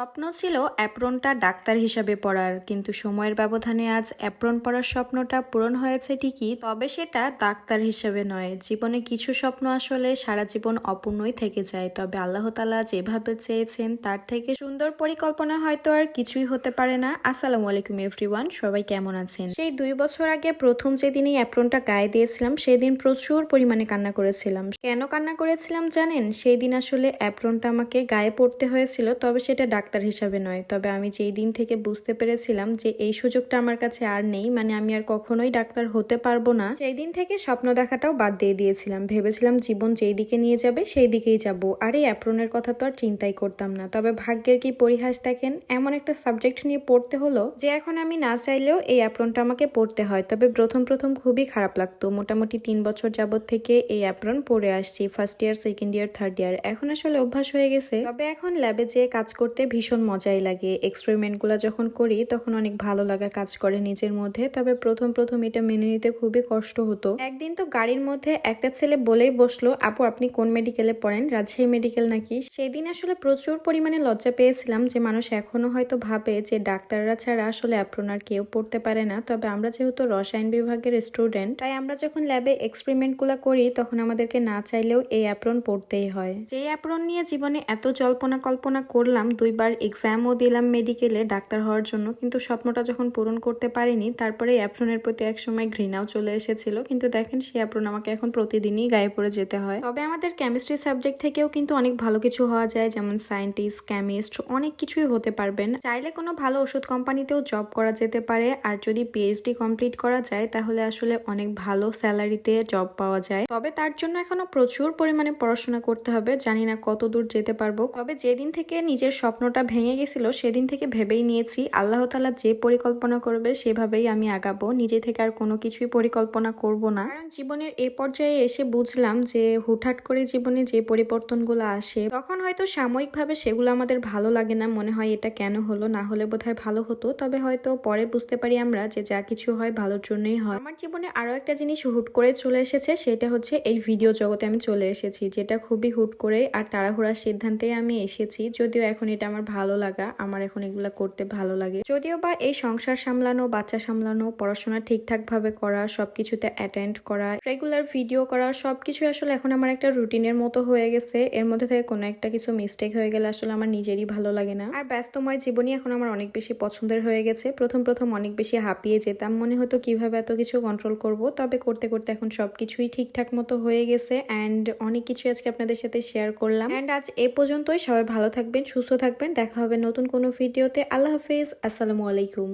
স্বপ্ন ছিল অ্যাপ্রনটা ডাক্তার হিসাবে পড়ার, কিন্তু সময়ের ব্যবধানে আজ অ্যাপ্রন পড়ার স্বপ্নটা পূরণ হয়েছে ঠিকই, তবে সেটা ডাক্তার হিসাবে নয়। জীবনে কিছু স্বপ্ন আসলে সারা জীবন অপূর্ণই থেকে যায়, তবে আল্লাহ তালা যেভাবে চেয়েছেন তার থেকে সুন্দর পরিকল্পনা হয়তো আর কিছুই হতে পারে না। আসসালামু আলাইকুম এভরিওয়ান, সবাই কেমন আছেন? সেই দুই বছর আগে প্রথম যেদিনই অ্যাপ্রনটা গায়ে দিয়েছিলাম সেই দিন প্রচুর পরিমাণে কান্না করেছিলাম। কেন কান্না করেছিলাম জানেন? সেই দিন আসলে অ্যাপ্রনটা আমাকে গায়ে পড়তে হয়েছিল, তবে সেটা ডাক্তার হিসাবে নয়। তবে আমি যেই দিন থেকে বুঝতে পেরেছিলাম যে এই সুযোগটা আমার কাছে আর নেই মানে আমি আর কখনোই ডাক্তার হতে পারব না, সেই দিন থেকে স্বপ্ন দেখাটাও বাদ দিয়ে দিয়েছিলাম। ভেবেছিলাম জীবন যেই দিকে নিয়ে যাবে সেই দিকেই যাব। আর এই অ্যাপ্রনের কথা তো আর চিন্তাই করতাম না। তবে ভাগ্যের কি পরিহাস দেখেন, এমন একটা সাবজেক্ট নিয়ে পড়তে হলো যে এখন আমি না চাইলেও এই অ্যাপ্রনটা আমাকে পড়তে হয়। তবে প্রথম প্রথম খুবই খারাপ লাগতো। মোটামুটি তিন বছর যাবত থেকে এই অ্যাপ্রন পড়ে আসছি, first year, second year, third year. এখন আসলে অভ্যাস হয়ে গেছে। তবে এখন ল্যাবে যেয়ে কাজ করতে ভীষণ মজাই লাগে। এক্সপেরিমেন্টগুলো যখন করি, তখন অনেক ভালো লাগা কাজ করে নিজের মধ্যে। তবে প্রথম প্রথম এটা মেনে নিতে খুবই কষ্ট হতো। একদিন তো গাড়ির মধ্যে একটা ছেলে বলেই বসল, আপু, আপনি কোন মেডিকেলে পড়েন? রাজশাহী মেডিকেল নাকি? সেদিন আসলে প্রচুর পরিমাণে লজ্জা পেয়েছিলাম যে মানুষ এখনও হয়তো ভাবে যে ডাক্তাররা ছাড়া আসলে অ্যাপ্রোনার কেউ পড়তে পারে না। তবে আমরা যেহেতু রসায়ন বিভাগের স্টুডেন্ট তাই আমরা যখন ল্যাবে এক্সপেরিমেন্টগুলো করি, তখন আমাদেরকে না চাইলেও এই অ্যাপ্রন পড়তেই হয়। যে অ্যাপ্রন নিয়ে জীবনে এত জল্পনা কল্পনা করলাম, দুইবার এক্সামও দিলাম মেডিকেলে ডাক্তার হওয়ার জন্য, কিন্তু স্বপ্নটা যখন পূরণ করতে পারিনি, তারপরে অ্যাপ্রনের প্রতি একসময় ঘৃণাও চলে এসেছিল। কিন্তু দেখেন, সেই অ্যাপ্রন আমাকে এখন প্রতিদিনই গায়ে পড়ে যেতে হয়। তবে আমাদের কেমিস্ট্রি সাবজেক্ট থেকেও কিন্তু অনেক ভালো কিছু হওয়া যায়, যেমন সায়েন্টিস্ট কেমিস্ট অনেক কিছুই হতে পারবেন। চাইলে কোনো ভালো ওষুধ কোম্পানিতেও জব করা যেতে পারে, আর যদি পিএইচডি কমপ্লিট করা যায়, তাহলে আসলে অনেক ভালো স্যালারিতে জব পাওয়া যায়। তবে তার জন্য এখনও প্রচুর পরিমাণে পড়াশোনা করতে হবে, জানি না কত দূর যেতে পারব। তবে যেদিন থেকে নিজের স্বপ্নটা ভেঙে গেছিল, সেদিন থেকে ভেবেই নিয়েছি আল্লাহ তালা যে পরিকল্পনা করবে সেভাবেই আমি আগাবো, নিজে থেকে আর কোনো কিছুই পরিকল্পনা করব না। কারণ জীবনের এ পর্যায়ে এসে বুঝলাম যে হুটহাট করে জীবনে যে পরিবর্তনগুলো আসে, তখন হয়তো সাময়িকভাবে সেগুলো আমাদের ভালো লাগে না, মনে হয় এটা কেন হলো, না হলে বোধহয় ভালো হতো, তবে হয়তো পরে বুঝতে পারি আমরা যে যা কিছু হয় ভালোর জন্যই হয়। আমার জীবনে আরও একটা জিনিস হুট করে চলে এসেছে, সেটা হচ্ছে এই ভিডিও জগতে আমি চলে এসেছি, যেটা খুবই হুট করে আর তাড়াহুড়ার সিদ্ধান্তে আমি এসেছি, যদিও এখন এটা আমার ভালো লাগা, আমার এখন এগুলা করতে ভালো লাগে। যদিও বা এই সংসার সামলানো, বাচ্চা সামলানো, পড়াশোনা ঠিকঠাক ভাবে করা, সবকিছুতে অ্যাটেন্ড করা রেগুলার ভিডিও করা সবকিছু আসলে এখন আমার একটা রুটিনের মতো হয়ে গেছে। এর মধ্যে থেকে কোনো একটা কিছু মিস্টেক হয়ে গেলে আসলে আমার নিজেরই ভালো লাগে না। আর ব্যস্তময় জীবনই এখন আমার অনেক বেশি পছন্দের হয়ে গেছে। প্রথম প্রথম অনেক বেশি হাঁপিয়ে যেতাম, মনে হতো কীভাবে এত কিছু কন্ট্রোল করব। তবে করতে করতে এখন সবকিছুই ঠিকঠাক মতো হয়ে গেছে অ্যান্ড অনেক কিছু আজকে আপনাদের সাথে শেয়ার করলাম। অ্যান্ড আজ এ পর্যন্তই। সবাই ভালো থাকবেন, সুস্থ থাকবেন। দেখা হবে নতুন কোনো ভিডিওতে। আল্লাহ হাফিজ। আসসালামু আলাইকুম।